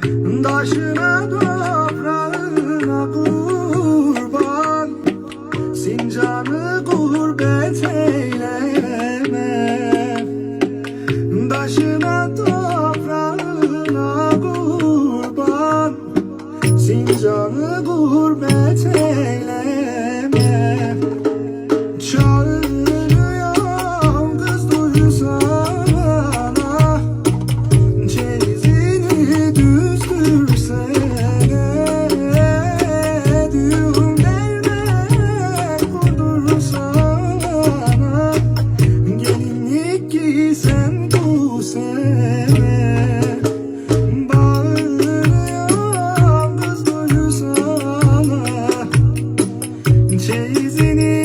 Taşına toprağına kurban. Sincanı gurbet eyleme Taşına toprağına kurban. Sincanı gurbet teyzenin